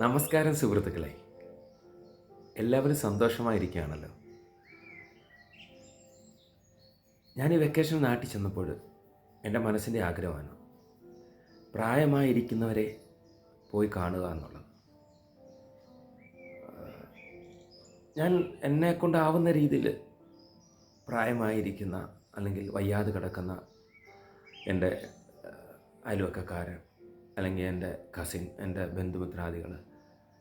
നമസ്കാരം സുഹൃത്തുക്കളെ. എല്ലാവരും സന്തോഷമായിരിക്കുകയാണല്ലോ. ഞാൻ ഈ വെക്കേഷൻ നാട്ടിൽ ചെന്നപ്പോൾ എന്റെ മനസ്സിന്റെ ആഗ്രഹമാണ് പ്രായമായിരിക്കുന്നവരെ പോയി കാണുക എന്നുള്ളത്. ഞാൻ എന്നെ കൊണ്ടാവുന്ന രീതിയിൽ പ്രായമായിരിക്കുന്ന അല്ലെങ്കിൽ വയ്യാതെ കിടക്കുന്ന എന്റെ അയൽവക്കക്കാരൻ അല്ലെങ്കിൽ എന്റെ കസിൻ എന്റെ ബന്ധുമിത്രാദികൾ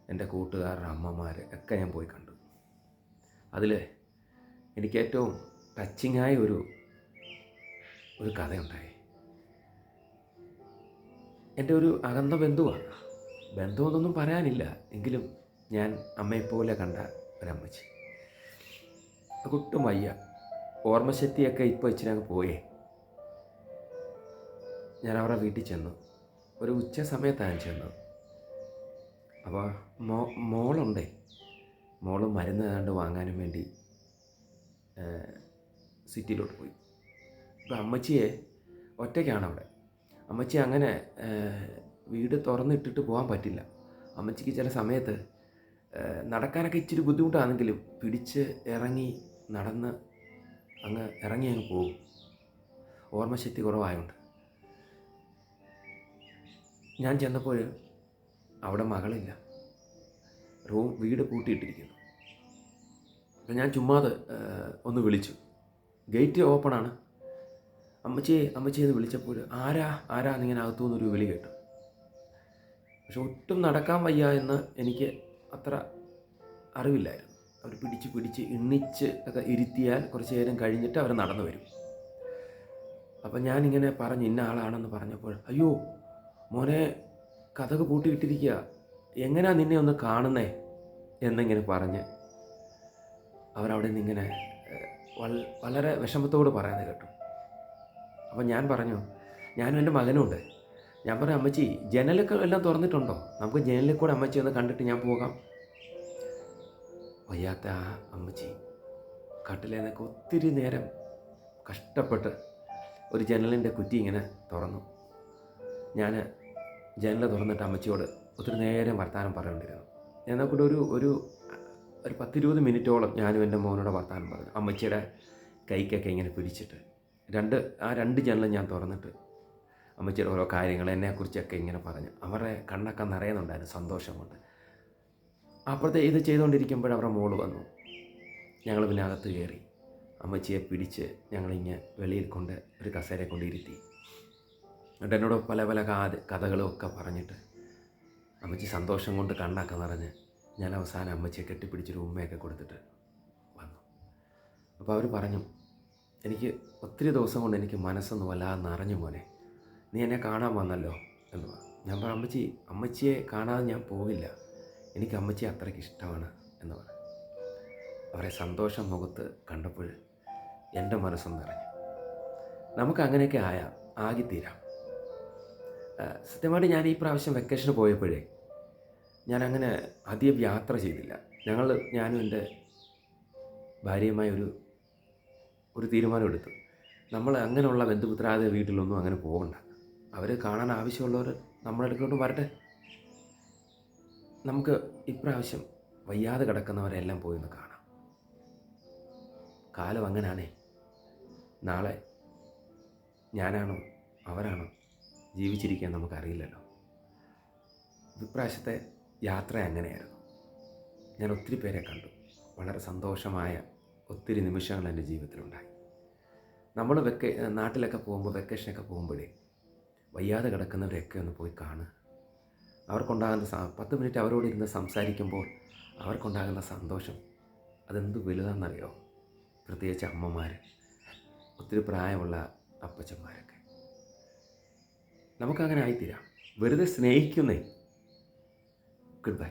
എന്റെ കൂട്ടുകാരുടെ അമ്മമാർ ഒക്കെ ഞാൻ പോയി കണ്ടു. അതിൽ എനിക്ക് ഏറ്റവും ടച്ചിങ്ങായ ഒരു ഒരു കഥയുണ്ടായി. എന്റെ ഒരു അകന്ന ബന്ധുവാണ്. ബന്ധുവെന്നൊന്നും പറയാനില്ല. എങ്കിലും ഞാൻ അമ്മയെപ്പോലെ കണ്ട ഒരമ്മച്ചി. ഒട്ടും വയ്യ. ഓർമ്മശക്തിയൊക്കെ ഇപ്പോൾ ഇച്ചിരി അങ്ങ് പോയേ. ഞാൻ അവരുടെ വീട്ടിൽ ചെന്നു. ഒരു ഉച്ച സമയത്താണ് ചെന്നത്. അപ്പോൾ മോ മോളുണ്ടേ. മോൾ മരുന്ന് ഏതാണ്ട് വാങ്ങാനും വേണ്ടി സിറ്റിയിലോട്ട് പോയി. അപ്പോൾ അമ്മച്ചിയെ ഒറ്റയ്ക്കാണ് അവിടെ. അമ്മച്ചി അങ്ങനെ വീട് തുറന്നിട്ടിട്ട് പോകാൻ പറ്റില്ല. അമ്മച്ചിക്ക് ചില സമയത്ത് നടക്കാനൊക്കെ ഇച്ചിരി ബുദ്ധിമുട്ടാണെങ്കിലും പിടിച്ച് ഇറങ്ങി നടന്ന് അങ്ങ് ഇറങ്ങി അങ്ങ് പോകും. ഓർമ്മശക്തി കുറവായതുകൊണ്ട് ഞാൻ ചെന്നപ്പോൾ അവിടെ മകളില്ല. റൂം വീട് പൂട്ടിയിട്ടിരിക്കുന്നു. അപ്പം ഞാൻ ചുമ്മാതെ ഒന്ന് വിളിച്ചു. ഗേറ്റ് ഓപ്പണാണ്. അമ്മച്ചിയെ അമ്മച്ചിയെ എന്ന് വിളിച്ചപ്പോൾ ആരാ ആരാ എന്നിങ്ങനെ അകത്തു നിന്നൊരു വിളി കേട്ടു. പക്ഷെ ഒട്ടും നടക്കാൻ വയ്യ എന്ന് എനിക്ക് അത്ര അറിവില്ലായിരുന്നു. അവർ പിടിച്ച് പിടിച്ച് എണ്ണിച്ച് ഒക്കെ ഇരുത്തിയാൽ കുറച്ച് നേരം കഴിഞ്ഞിട്ട് അവർ നടന്നു വരും. അപ്പം ഞാനിങ്ങനെ പറഞ്ഞ് ഇന്ന ആളാണെന്ന് പറഞ്ഞപ്പോൾ അയ്യോ മോനെ കഥക് പൂട്ടിയിട്ടിരിക്കുക എങ്ങനെയാ നിന്നെ ഒന്ന് കാണുന്നേ? എന്നിങ്ങനെ പറഞ്ഞ് അവരവിടെ നിന്നിങ്ങനെ വളരെ വിഷമത്തോട് പറയുന്നത് കേട്ടു. അപ്പം ഞാൻ പറഞ്ഞു ഞാനും എന്റെ മകനുമുണ്ട് ഞാൻ പറഞ്ഞു അമ്മച്ചി ജനലൊക്കെ എല്ലാം തുറന്നിട്ടുണ്ടോ? നമുക്ക് ജനലിൽ കൂടെ അമ്മച്ചി ഒന്ന് കണ്ടിട്ട് ഞാൻ പോകാം. വയ്യാത്ത ആ അമ്മച്ചി കട്ടിലേന്നൊക്കെ ഒത്തിരി നേരം കഷ്ടപ്പെട്ട് ഒരു ജനലിന്റെ കുറ്റി ഇങ്ങനെ തുറന്നു. ഞാൻ ജനൽ തുറന്നിട്ട് അമ്മച്ചിയോട് ഒത്തിരി നേരം വർത്തമാനം പറഞ്ഞുകൊണ്ടിരുന്നു. കൂടെ ഒരു ഒരു ഒരു പത്തിരുപത് മിനിറ്റോളം ഞാനും എന്റെ മോനോട് വർത്തമാനം പറഞ്ഞു. അമ്മച്ചിയുടെ കൈക്കൊക്കെ ഇങ്ങനെ പിടിച്ചിട്ട് രണ്ട് ആ രണ്ട് ജനലും ഞാൻ തുറന്നിട്ട് അമ്മച്ചിയുടെ ഓരോ കാര്യങ്ങൾ എന്നെക്കുറിച്ചൊക്കെ ഇങ്ങനെ പറഞ്ഞു. അവരുടെ കണ്ണൊക്കെ നിറയുന്നുണ്ടായിരുന്നു സന്തോഷം കൊണ്ട് അപ്പോഴത്തെ ഇത് ചെയ്തുകൊണ്ടിരിക്കുമ്പോൾ അവരുടെ മോൾ വന്നു. ഞങ്ങൾ പിന്നെ അകത്ത് കയറി. അമ്മച്ചിയെ പിടിച്ച് ഞങ്ങളിങ്ങനെ വെളിയിൽ കൊണ്ട് ഒരു കസേരയെ കൊണ്ട് ഇരുത്തി. എന്നിട്ട് എന്നോട് പല പല കഥകളും ഒക്കെ പറഞ്ഞിട്ട് അമ്മച്ചി സന്തോഷം കൊണ്ട് കണ്ണൊക്കെ നിറഞ്ഞ് ഞാൻ അവസാനം അമ്മച്ചിയെ കെട്ടിപ്പിടിച്ചൊരു ഉമ്മയൊക്കെ കൊടുത്തിട്ട് വന്നു. അപ്പോൾ അവർ പറഞ്ഞു എനിക്ക് ഒത്തിരി ദിവസം കൊണ്ട് എനിക്ക് മനസ്സൊന്ന് വല്ലാതെ നിറഞ്ഞു മോനെ. നീ എന്നെ കാണാൻ വന്നല്ലോ. എന്ന് പറഞ്ഞു. ഞാൻ പറഞ്ഞു അമ്മച്ചി അമ്മച്ചിയെ കാണാതെ ഞാൻ പോവില്ല. എനിക്ക് അമ്മച്ചിയെ അത്രയ്ക്ക് ഇഷ്ടമാണ്. എന്ന് പറഞ്ഞു. അവരെ സന്തോഷം മുഖത്ത് കണ്ടപ്പോൾ എന്റെ മനസ്സും നിറഞ്ഞു. നമുക്ക് അങ്ങനെയൊക്കെ ആയാം ആകിത്തീരാം സത്യമായിട്ട് ഞാൻ ഈ പ്രാവശ്യം വെക്കേഷന് പോയപ്പോഴേ ഞാൻ അങ്ങനെ അധികം യാത്ര ചെയ്തില്ല. ഞങ്ങൾ ഞാനും എന്റെ ഭാര്യയുമായി ഒരു ഒരു തീരുമാനമെടുത്തു നമ്മൾ അങ്ങനെയുള്ള ബന്ധുപുത്രാതെ വീട്ടിലൊന്നും അങ്ങനെ പോകണ്ട അവർ കാണാൻ ആവശ്യമുള്ളവർ നമ്മുടെ അടുത്തോട്ട് വരട്ടെ. നമുക്ക് ഇപ്രാവശ്യം വയ്യാതെ കിടക്കുന്നവരെല്ലാം പോയി ഒന്ന് കാണാം. കാലം അങ്ങനെയാണേ നാളെ ഞാനാണോ അവരാണോ ജീവിച്ചിരിക്കാൻ നമുക്കറിയില്ലല്ലോ. ഇപ്രാവശ്യത്തെ യാത്ര അങ്ങനെയായിരുന്നു ഞാൻ ഒത്തിരി പേരെ കണ്ടു. വളരെ സന്തോഷമായ ഒത്തിരി നിമിഷങ്ങൾ എന്റെ ജീവിതത്തിലുണ്ടായി. നമ്മൾ വെക്കേ നാട്ടിലൊക്കെ പോകുമ്പോൾ വെക്കേഷനൊക്കെ പോകുമ്പോഴേ വയ്യാതെ കിടക്കുന്നവരെയൊക്കെ ഒന്ന് പോയി കാണുക. അവർക്കുണ്ടാകുന്ന പത്ത് മിനിറ്റ് അവരോട് ഇരുന്ന് സംസാരിക്കുമ്പോൾ അവർക്കുണ്ടാകുന്ന സന്തോഷം അതെന്ത് വലുതാണെന്നറിയോ? പ്രത്യേകിച്ച് അമ്മമാർ ഒത്തിരി പ്രായമുള്ള അപ്പച്ചന്മാരൊക്കെ. നമുക്കങ്ങനെ ആയിത്തീരാം. വെറുതെ സ്നേഹിക്കുന്നേ. Good bye